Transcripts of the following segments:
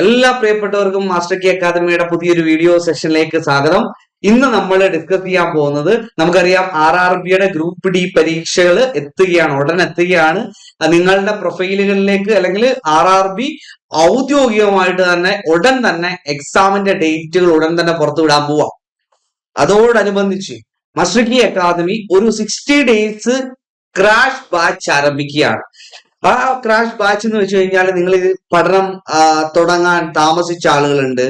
എല്ലാ പ്രിയപ്പെട്ടവർക്കും master key അക്കാദമിയുടെ പുതിയൊരു വീഡിയോ സെഷനിലേക്ക് സ്വാഗതം. ഇന്ന് നമ്മൾ ഡിസ്കസ് ചെയ്യാൻ പോകുന്നത് നമുക്കറിയാം ആർ ആർ ബിയുടെ ഗ്രൂപ്പ് ഡി പരീക്ഷകൾ എത്തുകയാണ് ഉടൻ എത്തുകയാണ്. നിങ്ങളുടെ പ്രൊഫൈലുകളിലേക്ക് അല്ലെങ്കിൽ ആർ ആർ ബി ഔദ്യോഗികമായിട്ട് തന്നെ ഉടൻ തന്നെ എക്സാമിന്റെ ഡേറ്റുകൾ ഉടൻ തന്നെ പുറത്തു പുറത്തുവിടാൻ പോവാം. അതോടനുബന്ധിച്ച് മാസ്റ്റർ കി അക്കാദമി ഒരു സിക്സ്റ്റി ഡേയ്സ് ക്രാഷ് ബാച്ച് ആരംഭിക്കുകയാണ്. ആ ക്രാഷ് ബാച്ച് എന്ന് വെച്ച് കഴിഞ്ഞാൽ നിങ്ങൾ ഇത് പഠനം തുടങ്ങാൻ താമസിച്ച ആളുകളുണ്ട്.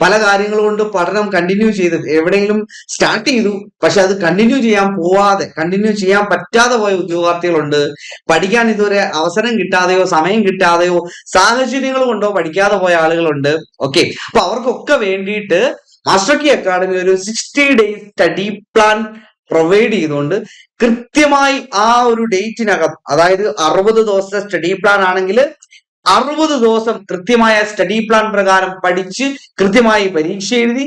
പല കാര്യങ്ങൾ കൊണ്ട് പഠനം കണ്ടിന്യൂ ചെയ്ത് എവിടെയെങ്കിലും സ്റ്റാർട്ട് ചെയ്തു. പക്ഷെ അത് കണ്ടിന്യൂ ചെയ്യാൻ പോവാതെ കണ്ടിന്യൂ ചെയ്യാൻ പറ്റാതെ പോയ ഉദ്യോഗാർത്ഥികളുണ്ട്. പഠിക്കാൻ ഇതുവരെ അവസരം കിട്ടാതെയോ സമയം കിട്ടാതെയോ സാഹചര്യങ്ങൾ കൊണ്ടോ പഠിക്കാതെ പോയ ആളുകളുണ്ട്. ഓക്കെ അപ്പൊ അവർക്കൊക്കെ വേണ്ടിയിട്ട് മാസ്റ്റർ കി അക്കാഡമി ഒരു sixty days study plan provide ചെയ്തുകൊണ്ട് കൃത്യമായി ആ ഒരു ഡേറ്റിനകം അതായത് അറുപത് ദിവസത്തെ സ്റ്റഡി പ്ലാൻ ആണെങ്കിൽ അറുപത് ദിവസം കൃത്യമായ സ്റ്റഡി പ്ലാൻ പ്രകാരം പഠിച്ച് കൃത്യമായി പരീക്ഷ എഴുതി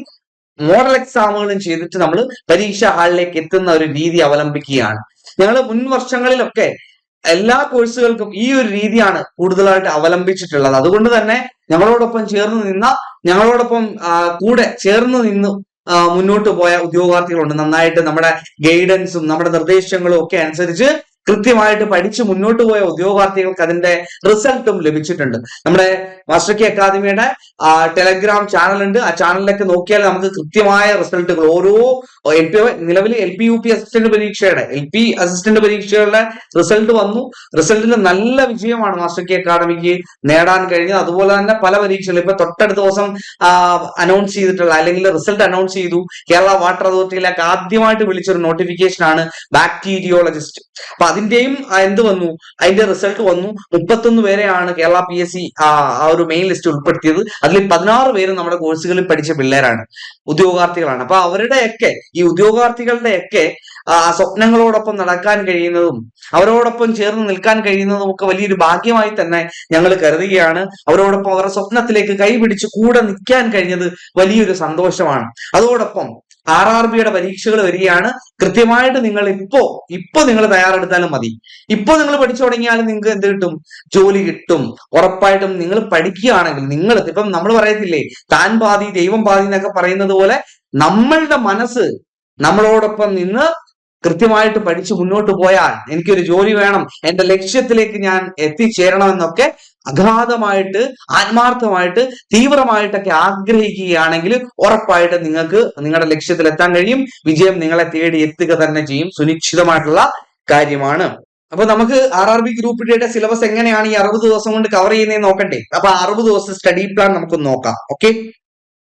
മോഡൽ എക്സാമുകളും ചെയ്തിട്ട് നമ്മൾ പരീക്ഷാ ഹാളിലേക്ക് എത്തുന്ന ഒരു രീതി അവലംബിക്കുകയാണ്. ഞങ്ങൾ മുൻ വർഷങ്ങളിലൊക്കെ എല്ലാ കോഴ്സുകൾക്കും ഈ ഒരു രീതിയാണ് കൂടുതലായിട്ട് അവലംബിച്ചിട്ടുള്ളത്. അതുകൊണ്ട് തന്നെ ഞങ്ങളോടൊപ്പം ചേർന്ന് നിന്ന ഞങ്ങളോടൊപ്പം കൂടെ ചേർന്ന് നിന്ന് മുന്നോട്ട് പോയ ഉദ്യോഗാർത്ഥികളുണ്ട്. നന്നായിട്ട് നമ്മുടെ ഗൈഡൻസും നമ്മുടെ നിർദ്ദേശങ്ങളും ഒക്കെ അനുസരിച്ച് കൃത്യമായിട്ട് പഠിച്ചു മുന്നോട്ട് പോയ ഉദ്യോഗാർത്ഥികൾക്ക് അതിന്റെ റിസൾട്ടും ലഭിച്ചിട്ടുണ്ട്. നമ്മുടെ മാസ്റ്റർ കെ അക്കാദമിയുടെ ടെലഗ്രാം ചാനലുണ്ട്. ആ ചാനലിലൊക്കെ നോക്കിയാൽ നമുക്ക് കൃത്യമായ റിസൾട്ടുകൾ. ഓരോ എൽ പി നിലവിൽ L P U P assistant പരീക്ഷയുടെ എൽ പി അസിസ്റ്റന്റ് പരീക്ഷകളുടെ റിസൾട്ട് വന്നു. റിസൾട്ടിൽ നല്ല വിജയമാണ് മാസ്റ്റർ കെ അക്കാദമിക്ക് നേടാൻ കഴിഞ്ഞത്. അതുപോലെ തന്നെ പല പരീക്ഷകളും ഇപ്പൊ തൊട്ടടുത്ത ദിവസം അനൗൺസ് ചെയ്തിട്ടുള്ള അല്ലെങ്കിൽ റിസൾട്ട് അനൗൺസ് ചെയ്തു. കേരള വാട്ടർ അതോറിറ്റിയിലേക്ക് ആദ്യമായിട്ട് വിളിച്ചൊരു നോട്ടിഫിക്കേഷൻ ആണ് ബാക്ടീരിയോളജിസ്റ്റ്. അപ്പൊ അതിന്റെയും എന്ത് വന്നു? അതിന്റെ റിസൾട്ട് വന്നു. മുപ്പത്തൊന്ന് പേരെയാണ് കേരള പി എസ് സി ആ ഒരു മെയിൻ ലിസ്റ്റ് ഉൾപ്പെടുത്തിയത്. അതിൽ പതിനാറ് പേര് നമ്മുടെ കോഴ്സുകളിൽ പഠിച്ച പിള്ളേരാണ്. ഉദ്യോഗാർത്ഥികളാണ്. അപ്പൊ അവരുടെയൊക്കെ ഈ ഉദ്യോഗാർത്ഥികളുടെയൊക്കെ സ്വപ്നങ്ങളോടൊപ്പം നടക്കാൻ കഴിയുന്നതും അവരോടൊപ്പം ചേർന്ന് നിൽക്കാൻ കഴിയുന്നതും ഒക്കെ വലിയൊരു ഭാഗ്യമായി തന്നെ ഞങ്ങൾ കരുതുകയാണ്. അവരോടൊപ്പം അവരുടെ സ്വപ്നത്തിലേക്ക് കൈപിടിച്ച് കൂടെ നിൽക്കാൻ കഴിഞ്ഞത് വലിയൊരു സന്തോഷമാണ്. അതോടൊപ്പം ആർ ആർ ബിയുടെ പരീക്ഷകൾ വരികയാണ്. കൃത്യമായിട്ട് നിങ്ങൾ ഇപ്പോ ഇപ്പൊ നിങ്ങൾ തയ്യാറെടുത്താലും മതി. ഇപ്പൊ നിങ്ങൾ പഠിച്ചു തുടങ്ങിയാലും നിങ്ങൾക്ക് എന്ത് കിട്ടും? ജോലി കിട്ടും. ഉറപ്പായിട്ടും നിങ്ങൾ പഠിക്കുകയാണെങ്കിൽ നിങ്ങൾ ഇപ്പം നമ്മൾ പറയത്തില്ലേ താൻ പാതി ദൈവം പാതി എന്നൊക്കെ പറയുന്നത് പോലെ നമ്മളുടെ മനസ്സ് നമ്മളോടൊപ്പം നിന്ന് കൃത്യമായിട്ട് പഠിച്ച് മുന്നോട്ട് പോയാൽ എനിക്കൊരു ജോലി വേണം എന്റെ ലക്ഷ്യത്തിലേക്ക് ഞാൻ എത്തിച്ചേരണമെന്നൊക്കെ അഗാധമായിട്ട് ആത്മാർത്ഥമായിട്ട് തീവ്രമായിട്ടൊക്കെ ആഗ്രഹിക്കുകയാണെങ്കിൽ ഉറപ്പായിട്ട് നിങ്ങൾക്ക് നിങ്ങളുടെ ലക്ഷ്യത്തിൽ എത്താൻ കഴിയും. വിജയം നിങ്ങളെ തേടി എത്തുക തന്നെ ചെയ്യും. സുനിശ്ചിതമായിട്ടുള്ള കാര്യമാണ്. അപ്പൊ നമുക്ക് ആർ ആർ ബി ഗ്രൂപ്പ് ഡിയുടെ സിലബസ് എങ്ങനെയാണ് ഈ അറുപത് ദിവസം കൊണ്ട് കവർ ചെയ്യുന്നത് നോക്കണ്ടേ? അപ്പൊ അറുപത് ദിവസം സ്റ്റഡി പ്ലാൻ നമുക്ക് നോക്കാം. ഓക്കെ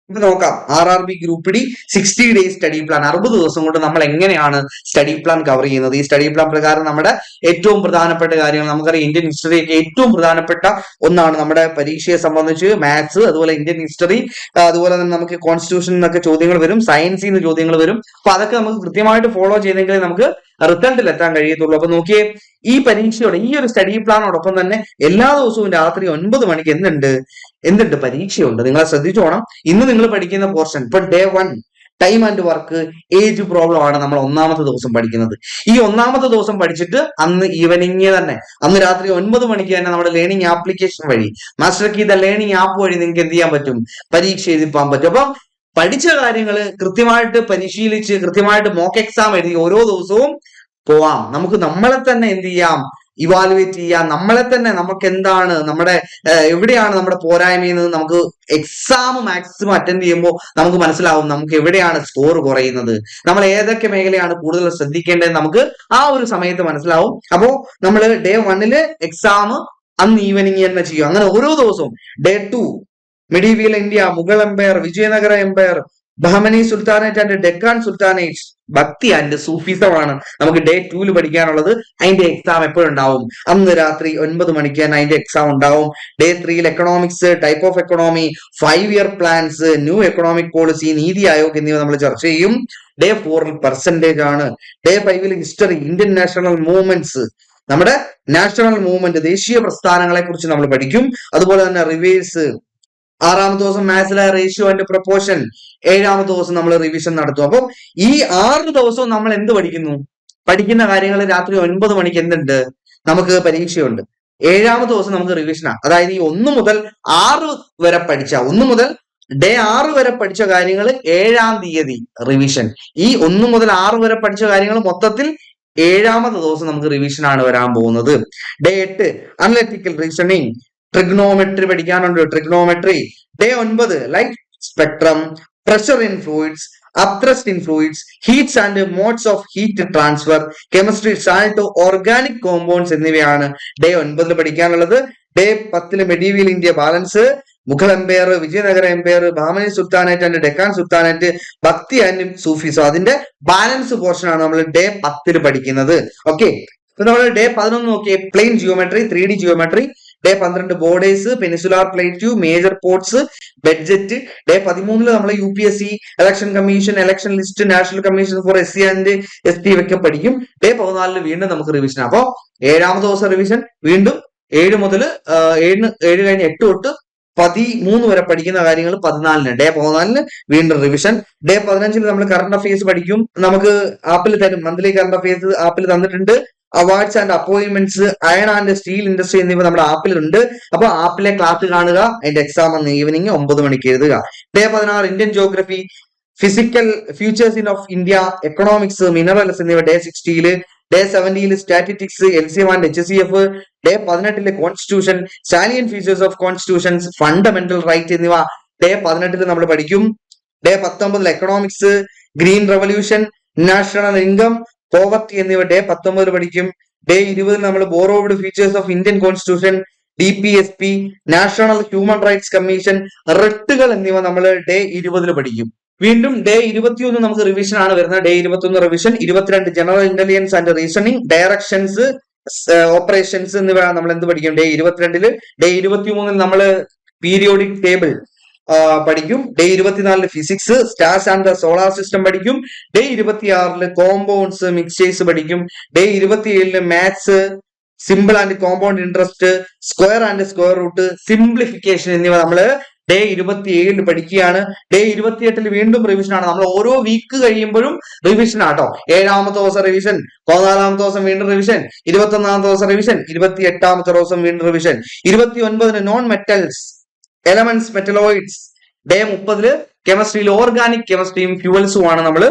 ഇപ്പൊ നോക്കാം. R R B group D sixty days study plan അറുപത് ദിവസം കൊണ്ട് നമ്മൾ എങ്ങനെയാണ് സ്റ്റഡി പ്ലാൻ കവർ ചെയ്യുന്നത്? ഈ സ്റ്റഡി പ്ലാൻ പ്രകാരം നമ്മുടെ ഏറ്റവും പ്രധാനപ്പെട്ട കാര്യങ്ങൾ നമുക്കറിയാം. ഇന്ത്യൻ ഹിസ്റ്ററിയൊക്കെ ഏറ്റവും പ്രധാനപ്പെട്ട ഒന്നാണ് നമ്മുടെ പരീക്ഷയെ സംബന്ധിച്ച് മാത്സ് അതുപോലെ ഇന്ത്യൻ ഹിസ്റ്ററി അതുപോലെ തന്നെ നമുക്ക് കോൺസ്റ്റിറ്റ്യൂഷൻ എന്നൊക്കെ ചോദ്യങ്ങൾ വരും സയൻസിൽ നിന്ന് ചോദ്യങ്ങൾ വരും. അപ്പൊ അതൊക്കെ നമുക്ക് കൃത്യമായിട്ട് ഫോളോ ചെയ്തെങ്കിൽ നമുക്ക് റിസൾട്ടിൽ എത്താൻ കഴിയത്തുള്ളൂ. അപ്പൊ നോക്കിയേ ഈ പരീക്ഷയോടെ ഈ ഒരു സ്റ്റഡി പ്ലാനോടൊപ്പം തന്നെ എല്ലാ ദിവസവും രാത്രി ഒൻപത് മണിക്ക് എന്തുണ്ട്? എന്തുണ്ട് പരീക്ഷയുണ്ട്? നിങ്ങളെ ശ്രദ്ധിച്ചോണം ഇന്ന് നിങ്ങൾ പഠിക്കുന്ന പോർഷൻ ഇപ്പൊ day one time and work age problem ആണ് നമ്മൾ ഒന്നാമത്തെ ദിവസം പഠിക്കുന്നത്. ഈ ഒന്നാമത്തെ ദിവസം പഠിച്ചിട്ട് അന്ന് ഈവനിങ് തന്നെ അന്ന് രാത്രി ഒൻപത് മണിക്ക് തന്നെ നമ്മുടെ ലേണിംഗ് ആപ്ലിക്കേഷൻ വഴി master key the learning app വഴി നിങ്ങൾക്ക് എന്ത് ചെയ്യാൻ പറ്റും? പരീക്ഷ എഴുതി പോകാൻ പറ്റും. അപ്പം പഠിച്ച കാര്യങ്ങൾ കൃത്യമായിട്ട് പരിശീലിച്ച് കൃത്യമായിട്ട് മോക്ക് എക്സാം എഴുതി ഓരോ ദിവസവും പോവാം. നമുക്ക് നമ്മളെ തന്നെ എന്ത് ചെയ്യാം? ഇവാലുവേറ്റ് ചെയ്യാം. നമ്മളെ തന്നെ നമുക്ക് എന്താണ് നമ്മുടെ എവിടെയാണ് നമ്മുടെ പോരായ്മയെന്ന് നമുക്ക് എക്സാം മാക്സിമം അറ്റൻഡ് ചെയ്യുമ്പോൾ നമുക്ക് മനസ്സിലാവും നമുക്ക് എവിടെയാണ് സ്കോർ കുറയുന്നത്. നമ്മൾ ഏതൊക്കെ മേഖലയാണ് കൂടുതൽ ശ്രദ്ധിക്കേണ്ടത് നമുക്ക് ആ ഒരു സമയത്ത് മനസ്സിലാവും. അപ്പോ നമ്മൾ ഡേ വണ്ണിൽ എക്സാം അന്ന് ഈവനിങ് തന്നെ ചെയ്യും. അങ്ങനെ ഓരോ ദിവസവും. Day two medieval India Mughal empire Vijayanagara empire Bahmani sultanate and Deccan sultanate Bhakti and സൂഫിസമാണ് നമുക്ക് ഡേ ടൂൽ പഠിക്കാനുള്ളത്. അതിന്റെ എക്സാം എപ്പോഴുണ്ടാവും? അന്ന് രാത്രി ഒൻപത് മണിക്ക് തന്നെ അതിന്റെ എക്സാം ഉണ്ടാവും. ഡേ ത്രീയിൽ economics type of economy five year plans new economic policy NITI Aayog എന്നിവ നമ്മൾ ചർച്ച ചെയ്യും. ഡേ ഫോറിൽ പെർസെന്റേജ് ആണ്. ഡേ ഫൈവിൽ ഹിസ്റ്ററി ഇന്ത്യൻ നാഷണൽ മൂവ്മെന്റ്സ് നമ്മുടെ നാഷണൽ മൂവ്മെന്റ് ദേശീയ പ്രസ്ഥാനങ്ങളെ കുറിച്ച് നമ്മൾ പഠിക്കും. അതുപോലെ തന്നെ റിവേഴ്സ് ആറാമത്തെ ദിവസം മാത്സിലെ റേഷ്യോ ആൻഡ് പ്രപ്പോർഷൻ ഏഴാമത്തെ ദിവസം നമ്മൾ റിവിഷൻ നടത്തും. അപ്പം ഈ ആറ് ദിവസവും നമ്മൾ എന്ത് പഠിക്കുന്നു? പഠിക്കുന്ന കാര്യങ്ങൾ രാത്രി ഒൻപത് മണിക്ക് എന്തുണ്ട്? നമുക്ക് പരീക്ഷയുണ്ട്. ഏഴാമത്തെ ദിവസം നമുക്ക് റിവിഷനാണ് അതായത് ഈ ഒന്ന് മുതൽ ആറ് വരെ പഠിച്ച ഒന്ന് മുതൽ ഡേ ആറ് വരെ പഠിച്ച കാര്യങ്ങൾ ഏഴാം തീയതി റിവിഷൻ ഈ ഒന്ന് മുതൽ ആറ് വരെ പഠിച്ച കാര്യങ്ങൾ മൊത്തത്തിൽ ഏഴാമത്തെ ദിവസം നമുക്ക് റിവിഷൻ ആണ് വരാൻ പോകുന്നത്. ഡേ എട്ട് അനലറ്റിക്കൽ റീസണിങ് ട്രിഗ്നോമെട്രി പഠിക്കാനുണ്ട്. ട്രിഗ്നോമെട്രി ഡേ ഒൻപത് light spectrum pressure in fluids upthrust in fluids heats and modes of heat transfer chemistry salt organic compounds എന്നിവയാണ് ഡേ ഒൻപതിൽ പഠിക്കാനുള്ളത്. ഡേ പത്തിൽ medieval India balance Mughal empire Vijayanagara empire Bahmani sultanate and Deccan sultanate Bhakti and സൂഫിസോ അതിന്റെ balance portion ആണ് നമ്മൾ day പത്തിൽ പഠിക്കുന്നത്. Okay നമ്മൾ ഡേ പതിനൊന്ന് നോക്കിയേ. Plane geometry three D geometry day പന്ത്രണ്ട് borders peninsular plateau major ports budget day പതിമൂന്നിൽ നമ്മൾ U P S C election commission election list national commission for S C and S T ഒക്കെ പഠിക്കും. Day പതിനാലിന് വീണ്ടും നമുക്ക് റിവിഷൻ അപ്പോ ഏഴാമത്തെ ദിവസം റിവിഷൻ വീണ്ടും ഏഴ് മുതൽ ഏഴിന് ഏഴ് കഴിഞ്ഞ് എട്ട് തൊട്ട് പതിമൂന്ന് വരെ പഠിക്കുന്ന കാര്യങ്ങൾ പതിനാലിന് ഡേ പതിനാലിന് വീണ്ടും റിവിഷൻ ഡേ പതിനഞ്ചിൽ നമ്മൾ കറണ്ട് അഫയേഴ്സ് പഠിക്കും. നമുക്ക് ആപ്പിൽ തരും. മന്ത്ലി കറണ്ട് അഫയേഴ്സ് ആപ്പിൽ തന്നിട്ടുണ്ട്. Awards and appointments iron and steel industry എന്നിവ നമ്മുടെ ആപ്പിലുണ്ട് അപ്പൊ ആപ്പിലെ ക്ലാസ് കാണുക അതിന്റെ എക്സാം അന്ന് ഈവനിങ് ഒമ്പത് മണിക്ക് എഴുതുക. ഡേ പതിനാറ് Indian geography physical features in of India economics minerals എന്നിവ ഡേ സിക്സ്റ്റിയിൽ day സെവന്റിയിൽ statistics L C and H C F day പതിനെട്ടിലെ constitution salient features of constitutions fundamental right എന്നിവ ഡേ പതിനെട്ടിൽ നമ്മൾ പഠിക്കും. ഡേ പത്തൊമ്പതിൽ economics green revolution national income poverty എന്നിവ day പത്തൊമ്പതിൽ പഠിക്കും ഡേ ഇരുപതിൽ നമ്മൾ borrowed features of Indian constitution D P S P national human rights commission റിട്ടുകൾ എന്നിവ നമ്മൾ ഡേ ഇരുപതിൽ പഠിക്കും. വീണ്ടും ഡേ ഇരുപത്തിയൊന്ന് നമുക്ക് റിവിഷൻ ആണ് വരുന്നത്. ഡേ ഇരുപത്തിയൊന്ന് റിവിഷൻ ഇരുപത്തിരണ്ട് general intelligence and reasoning directions operations എന്നിവ നമ്മൾ എന്ത് പഠിക്കും? ഡേ ഇരുപത്തിരണ്ടിൽ ഡേ ഇരുപത്തിമൂന്നിൽ നമ്മൾ പീരിയോഡിക് ടേബിൾ പഠിക്കും. ഡേ ഇരുപത്തിനാലിൽ physics stars and the solar system പഠിക്കും. ഡേ ഇരുപത്തിയാറിൽ കോമ്പൗണ്ട്സ് മിക്സേഴ്സ് പഠിക്കും. Day ഇരുപത്തിയേഴിൽ maths simple and compound interest square and square root simplification എന്നിവ നമ്മൾ ഡേ ഇരുപത്തിയേഴിൽ പഠിക്കുകയാണ്. ഡേ ഇരുപത്തിയെട്ടിൽ വീണ്ടും റിവിഷൻ ആണ്. നമ്മൾ ഓരോ വീക്ക് കഴിയുമ്പോഴും റിവിഷൻ ആട്ടോ. ഏഴാമത്തെ ദിവസം റിവിഷൻ പതിനാലാമത്തെ ദിവസം വീണ്ടും റിവിഷൻ ഇരുപത്തി ഒന്നാമത്തെ ദിവസം റിവിഷൻ ഇരുപത്തി എട്ടാമത്തെ ദിവസം വീണ്ടും റിവിഷൻ ഇരുപത്തി ഒൻപതിന് non metals elements metalloids day മുപ്പതിൽ കെമിസ്ട്രിയിൽ ഓർഗാനിക് കെമിസ്ട്രിയും ഫ്യൂവൽസും ആണ് നമ്മൾ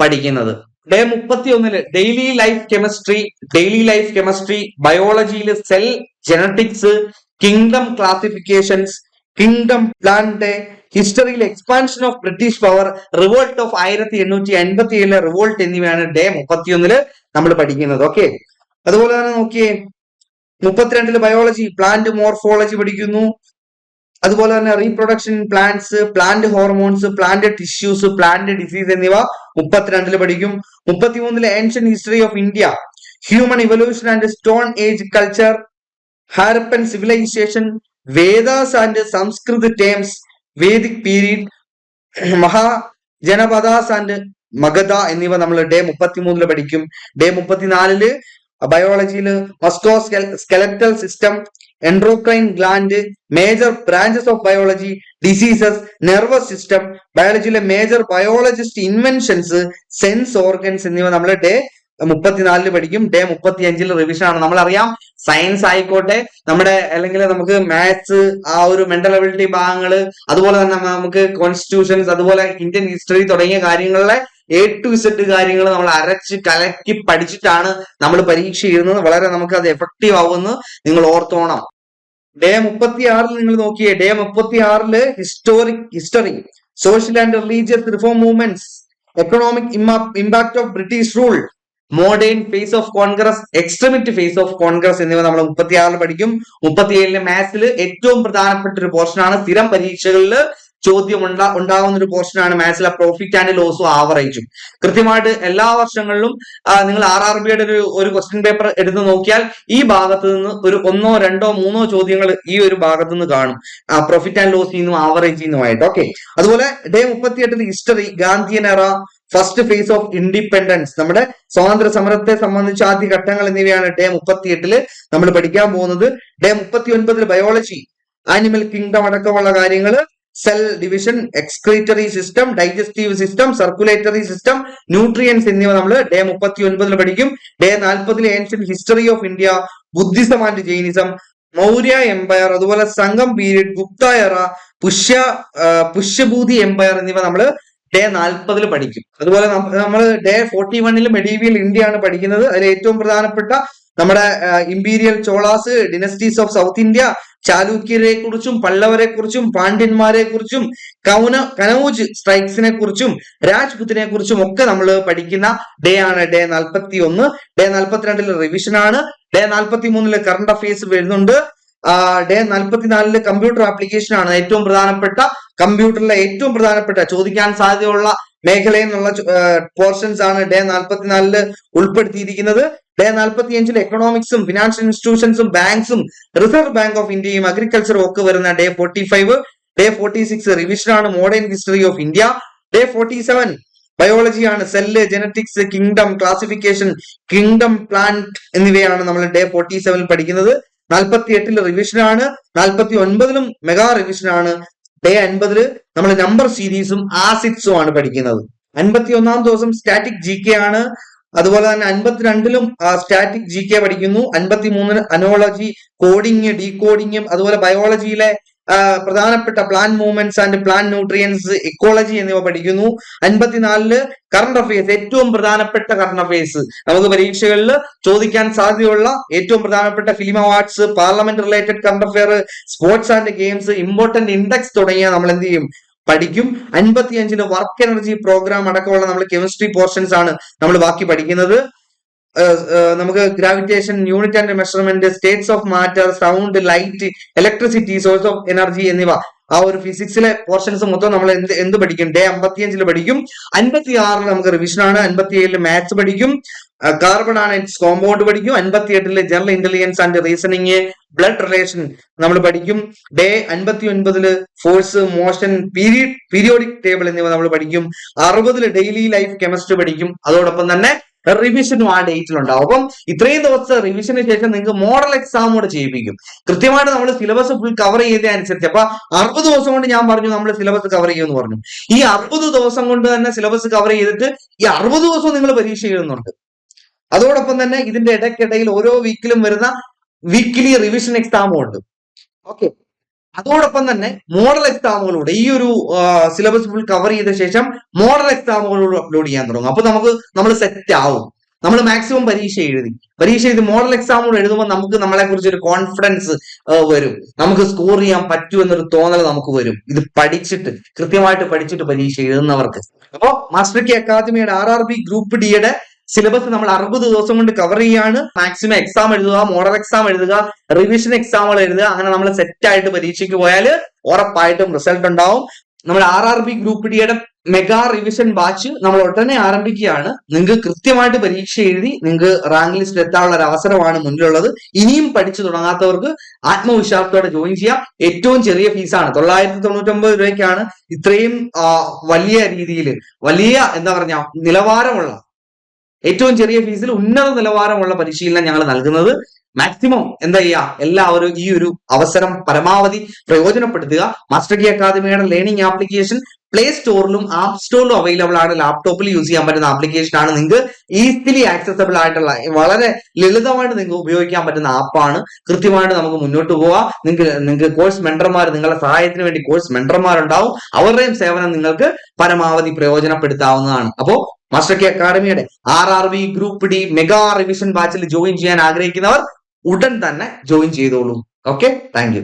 പഠിക്കുന്നത്. ഡേ മുപ്പത്തി ഒന്നിൽ daily life chemistry daily life chemistry ബയോളജിയിൽ cell genetics kingdom classifications kingdom plant ഹിസ്റ്ററിയിൽ expansion of British power revolt of ആയിരത്തി എണ്ണൂറ്റി എൺപത്തി ഏഴിലെ റിവോൾട്ട് എന്നിവയാണ് ഡേ മുപ്പത്തിയൊന്നിൽ നമ്മൾ പഠിക്കുന്നത്. ഓക്കെ അതുപോലെ തന്നെ നോക്കിയേ മുപ്പത്തിരണ്ടിൽ ബയോളജി പ്ലാന്റ് മോർഫോളജി പഠിക്കുന്നു. അതുപോലെ തന്നെ reproduction plants plant hormones plant tissues plant disease എന്നിവ മുപ്പത്തിരണ്ടിൽ പഠിക്കും. മുപ്പത്തിമൂന്നിൽ ancient history of India human evolution and stone age culture Harappan civilization Vedas and Sanskrit terms Vedic period Mahajanapadas and Magadha എന്നിവ നമ്മൾ day മുപ്പത്തിമൂന്നിൽ പഠിക്കും. ഡേ മുപ്പത്തിനാലിൽ ബയോളജിയിൽ musculoskeletal system endocrine gland major branches of biology diseases nervous system ബയോളജിയിലെ major biologist inventions sense organs എന്നിവ നമ്മൾ day മുപ്പത്തിനാലിൽ പഠിക്കും. Day മുപ്പത്തി അഞ്ചിൽ റിവിഷൻ ആണ്. നമ്മളറിയാം സയൻസ് ആയിക്കോട്ടെ നമ്മുടെ അല്ലെങ്കിൽ നമുക്ക് മാത്സ് ആ ഒരു മെന്റൽ എബിലിറ്റി ഭാഗങ്ങൾ അതുപോലെ തന്നെ നമുക്ക് കോൺസ്റ്റിറ്റ്യൂഷൻസ് അതുപോലെ ഇന്ത്യൻ ഹിസ്റ്ററി തുടങ്ങിയ കാര്യങ്ങളിലെ എ ടു ഇസഡ് കാര്യങ്ങൾ നമ്മൾ അരച്ച് കലക്കി പഠിച്ചിട്ടാണ് നമ്മൾ പരീക്ഷ എഴുതുന്നത്. വളരെ നമുക്ക് അത് എഫക്റ്റീവ് ആവുമെന്ന് നിങ്ങൾ ഓർത്തോണം. ഡേ മുപ്പത്തി ആറിൽ നിങ്ങൾ നോക്കിയേ ഡേ മുപ്പത്തി ആറിൽ historic history social and religious reform movements economic impact of British rule modern phase of Congress extremist phase of Congress എന്നിവ നമ്മൾ മുപ്പത്തിയാറിൽ പഠിക്കും. മുപ്പത്തിയേഴിലെ മാത്സിൽ ഏറ്റവും പ്രധാനപ്പെട്ട ഒരു പോർഷനാണ് സ്ഥിരം പരീക്ഷകളിൽ ചോദ്യം ഉണ്ടാ ഉണ്ടാകുന്ന ഒരു പോർഷനാണ് മാത്സിലെ പ്രോഫിറ്റ് ആൻഡ് ലോസും ആവറേജും കൃത്യമായിട്ട് എല്ലാ വർഷങ്ങളിലും നിങ്ങൾ ആർ ആർ ബിയുടെ ഒരു ഒരു ക്വസ്റ്റ്യൻ പേപ്പർ എടുത്ത് നോക്കിയാൽ ഈ ഭാഗത്ത് നിന്ന് ഒരു ഒന്നോ രണ്ടോ മൂന്നോ ചോദ്യങ്ങൾ ഈ ഒരു ഭാഗത്ത് നിന്ന് കാണും. പ്രോഫിറ്റ് ആൻഡ് ലോസ് നിന്നും ആവറേജ് നിന്നുമായിട്ട്. ഓക്കെ അതുപോലെ day മുപ്പത്തിയെട്ടിൽ history Gandhian era first phase of independence നമ്മുടെ സ്വാതന്ത്ര്യ സമരത്തെ സംബന്ധിച്ച ആദ്യ ഘട്ടങ്ങൾ എന്നിവയാണ് ഡേ മുപ്പത്തിയെട്ടിൽ നമ്മൾ പഠിക്കാൻ പോകുന്നത്. ഡേ മുപ്പത്തി ഒൻപതിൽ ബയോളജി ആനിമൽ കിങ്ഡം അടക്കമുള്ള കാര്യങ്ങൾ cell division excretory system digestive system circulatory system nutrients എന്നിവ നമ്മൾ ഡേ മുപ്പത്തി ഒൻപതിൽ പഠിക്കും. ഡേ നാൽപ്പതിൽ ancient history of India Buddhism and Jainism Maurya empire അതുപോലെ സംഘം പീരീഡ് ഗുപ്ത എറ പുഷ്യ പുഷ്യഭൂതി എംപയർ എന്നിവ നമ്മൾ ഡേ നാൽപ്പതിൽ പഠിക്കും. അതുപോലെ നമ്മൾ ഡേ ഫോർട്ടി വണ്ണിൽ മെഡീവിയൽ ഇന്ത്യ ആണ് പഠിക്കുന്നത്. അതിൽ ഏറ്റവും പ്രധാനപ്പെട്ട നമ്മുടെ imperial Cholas dynasties of south India ചാലൂക്യരെ കുറിച്ചും പല്ലവരെ കുറിച്ചും പാണ്ഡ്യന്മാരെ കുറിച്ചും കൗന കനൌജ് സ്ട്രൈക്സിനെ കുറിച്ചും രാജ്പുത്തിനെ കുറിച്ചും ഒക്കെ നമ്മൾ പഠിക്കുന്ന ഡേ ആണ് ഡേ നാൽപ്പത്തി ഒന്ന് ഡേ നാൽപ്പത്തിരണ്ടിൽ റിവിഷൻ ആണ്. ഡേ നാൽപ്പത്തി മൂന്നിൽ കറണ്ട് അഫയേഴ്സ് വരുന്നുണ്ട് ഡേ നാൽപ്പത്തിനാലിൽ കമ്പ്യൂട്ടർ ആപ്ലിക്കേഷൻ ആണ് ഏറ്റവും പ്രധാനപ്പെട്ട. കമ്പ്യൂട്ടറിലെ ഏറ്റവും പ്രധാനപ്പെട്ട ചോദിക്കാൻ സാധ്യതയുള്ള മേഖലയിൽ നിന്നുള്ള പോർഷൻസ് ആണ് ഡേ നാൽപ്പത്തിനാലിൽ ഉൾപ്പെടുത്തിയിരിക്കുന്നത്. ഡേ നാൽപ്പത്തി അഞ്ചിൽ എക്കണോമിക്സും ഫിനാൻഷ്യൽ ഇൻസ്റ്റിറ്റ്യൂഷൻസും ബാങ്ക്സും റിസർവ് ബാങ്ക് ഓഫ് ഇന്ത്യയും അഗ്രികൾച്ചറും ഒക്കെ വരുന്ന day forty five day forty six revision ആണ് modern history of India day forty seven biology ആണ് cell genetics kingdom classification kingdom plant എന്നിവയാണ് നമ്മൾ ഡേ ഫോർട്ടി സെവനിൽ പഠിക്കുന്നത്. നാൽപ്പത്തി എട്ടിൽ റിവിഷൻ ആണ്. നാൽപ്പത്തി ഒൻപതിലും മെഗാ റിവിഷൻ ആണ്. ഡേ അൻപതിൽ നമ്മൾ നമ്പർ സീരീസും ആസിഡ്സും ആണ് പഠിക്കുന്നത്. അൻപത്തി ഒന്നാം ദിവസം സ്റ്റാറ്റിക് ജി കെ ആണ്. അതുപോലെ തന്നെ അൻപത്തിരണ്ടിലും സ്റ്റാറ്റിക് ജി കെ പഠിക്കുന്നു. അൻപത്തി മൂന്നിന് അനോളജി കോഡിങ് ഡീകോഡിങ്ങും അതുപോലെ ബയോളജിയിലെ പ്രധാനപ്പെട്ട plant movements and plant nutrients ecology എന്നിവ പഠിക്കുന്നു. അൻപത്തിനാലിൽ കറണ്ട് അഫയേഴ്സ് ഏറ്റവും പ്രധാനപ്പെട്ട കറണ്ട് അഫയേഴ്സ് നമുക്ക് പരീക്ഷകളിൽ ചോദിക്കാൻ സാധ്യതയുള്ള ഏറ്റവും പ്രധാനപ്പെട്ട film awards parliament related current affair sports and games important index തുടങ്ങിയ നമ്മൾ എന്ത് ചെയ്യും? പഠിക്കും. അൻപത്തി അഞ്ചിന് വർക്ക് എനർജി പ്രോഗ്രാം അടക്കമുള്ള നമ്മൾ കെമിസ്ട്രി പോർഷൻസ് ആണ് നമ്മൾ ബാക്കി പഠിക്കുന്നത്. നമുക്ക് gravitation unit and measurement states of matter sound light electricity source of energy എന്നിവ ആ ഒരു ഫിസിക്സിലെ പോർഷൻസ് മൊത്തം നമ്മൾ എന്ത് എന്ത് പഠിക്കും? ഡേ അമ്പത്തിയഞ്ചിൽ പഠിക്കും. അൻപത്തി ആറിൽ നമുക്ക് റിവിഷൻ ആണ്. അൻപത്തി ഏഴിൽ മാത്സ് പഠിക്കും കാർബൺ ആണ് ഇറ്റ്സ് കോമ്പൗണ്ട് പഠിക്കും. അൻപത്തി എട്ടിൽ general intelligence and reasoning blood relation നമ്മൾ പഠിക്കും. ഡേ അൻപത്തി ഒൻപതിൽ force motion period periodic table എന്നിവ നമ്മൾ പഠിക്കും. അറുപതിൽ ഡെയിലി ലൈഫ് കെമിസ്ട്രി പഠിക്കും. അതോടൊപ്പം തന്നെ റിവിഷനും ആ ഡേറ്റിൽ ഉണ്ടാവും. അപ്പം ഇത്രയും ദിവസത്തെ റിവിഷന് ശേഷം നിങ്ങൾക്ക് മോഡൽ എക്സാം കൂടെ ചെയ്യിപ്പിക്കും. കൃത്യമായിട്ട് നമ്മൾ സിലബസ് ഫുൾ കവർ ചെയ്തതനുസരിച്ച് അപ്പൊ അറുപത് ദിവസം കൊണ്ട് ഞാൻ പറഞ്ഞു നമ്മൾ സിലബസ് കവർ ചെയ്യുമെന്ന് പറഞ്ഞു. ഈ അറുപത് ദിവസം കൊണ്ട് തന്നെ സിലബസ് കവർ ചെയ്തിട്ട് ഈ അറുപത് ദിവസവും നിങ്ങൾ പരീക്ഷ എഴുതുന്നുണ്ട്. അതോടൊപ്പം തന്നെ ഇതിന്റെ ഇടയ്ക്കിടയിൽ ഓരോ വീക്കിലും വരുന്ന വീക്കിലി റിവിഷൻ എക്സാമും ഉണ്ട്. ഓക്കെ അതോടൊപ്പം തന്നെ മോഡൽ എക്സാമുകളിലൂടെ ഈ ഒരു സിലബസ് ഫുൾ കവർ ചെയ്ത ശേഷം മോഡൽ എക്സാമുകളിലൂടെ അപ്ലോഡ് ചെയ്യാൻ തുടങ്ങും. അപ്പൊ നമുക്ക് നമ്മൾ സെറ്റ് ആവും. നമ്മൾ മാക്സിമം പരീക്ഷ എഴുതി. പരീക്ഷ എഴുതി മോഡൽ എക്സാമുകൾ എഴുതുമ്പോൾ നമുക്ക് നമ്മളെ കുറിച്ച് ഒരു കോൺഫിഡൻസ് വരും. നമുക്ക് സ്കോർ ചെയ്യാൻ പറ്റൂ എന്നൊരു തോന്നൽ നമുക്ക് വരും. ഇത് പഠിച്ചിട്ട് കൃത്യമായിട്ട് പഠിച്ചിട്ട് പരീക്ഷ എഴുതുന്നവർക്ക്. അപ്പോ മാസ്റ്റർ കെ അക്കാദമിയുടെ ആർ ആർ ബി ഗ്രൂപ്പ് ഡിയുടെ സിലബസ് നമ്മൾ അറുപത് ദിവസം കൊണ്ട് കവർ ചെയ്യാണ്. മാക്സിമം എക്സാം എഴുതുക മോഡൽ എക്സാം എഴുതുക റിവിഷൻ എക്സാമുകൾ എഴുതുക. അങ്ങനെ നമ്മൾ സെറ്റ് ആയിട്ട് പരീക്ഷയ്ക്ക് പോയാൽ ഉറപ്പായിട്ടും റിസൾട്ട് ഉണ്ടാവും. നമ്മൾ ആർ ആർ ബി ഗ്രൂപ്പ് ഡിയുടെ മെഗാ റിവിഷൻ ബാച്ച് നമ്മൾ ഉടനെ ആരംഭിക്കുകയാണ്. നിങ്ങൾക്ക് കൃത്യമായിട്ട് പരീക്ഷ എഴുതി നിങ്ങൾക്ക് റാങ്ക് ലിസ്റ്റിൽ എത്താനുള്ള ഒരു അവസരമാണ് മുന്നിലുള്ളത്. ഇനിയും പഠിച്ചു തുടങ്ങാത്തവർക്ക് ആത്മവിശ്വാസത്തോടെ ജോയിൻ ചെയ്യാം. ഏറ്റവും ചെറിയ ഫീസാണ് തൊള്ളായിരത്തി തൊണ്ണൂറ്റൊമ്പത് രൂപയ്ക്കാണ് ഇത്രയും വലിയ രീതിയിൽ വലിയ എന്താ പറഞ്ഞ നിലവാരമുള്ള ഏറ്റവും ചെറിയ ഫീസിൽ ഉന്നത നിലവാരമുള്ള പരിശീലനം ഞങ്ങൾ നൽകുന്നത് മാക്സിമം എന്താ ചെയ്യുക എല്ലാവരും ഈ ഒരു അവസരം പരമാവധി പ്രയോജനപ്പെടുത്തുക. മാസ്റ്റർ കി അക്കാദമിയുടെ ലേണിംഗ് ആപ്ലിക്കേഷൻ പ്ലേ സ്റ്റോറിലും ആപ്പ് സ്റ്റോറിലും അവൈലബിൾ ആണ്. ലാപ്ടോപ്പിൽ യൂസ് ചെയ്യാൻ പറ്റുന്ന ആപ്ലിക്കേഷൻ ആണ്. നിങ്ങൾക്ക് ഈസിലി ആക്സസബിൾ ആയിട്ടുള്ള വളരെ ലളിതമായിട്ട് നിങ്ങൾക്ക് ഉപയോഗിക്കാൻ പറ്റുന്ന ആപ്പാണ് കൃത്യമായിട്ട് നമുക്ക് മുന്നോട്ട് പോവാം. നിങ്ങൾക്ക് നിങ്ങൾക്ക് കോഴ്സ് മെന്റർമാർ നിങ്ങളുടെ സഹായത്തിന് വേണ്ടി കോഴ്സ് മെന്റർമാരുണ്ടാവും അവരുടെയും സേവനം നിങ്ങൾക്ക് പരമാവധി പ്രയോജനപ്പെടുത്താവുന്നതാണ്. അപ്പോ master key അക്കാഡമിയുടെ R R B group D mega revision ബാച്ചിൽ ജോയിൻ ചെയ്യാൻ ആഗ്രഹിക്കുന്നവർ ഉടൻ തന്നെ ജോയിൻ ചെയ്തോളൂ. ഓക്കെ? താങ്ക്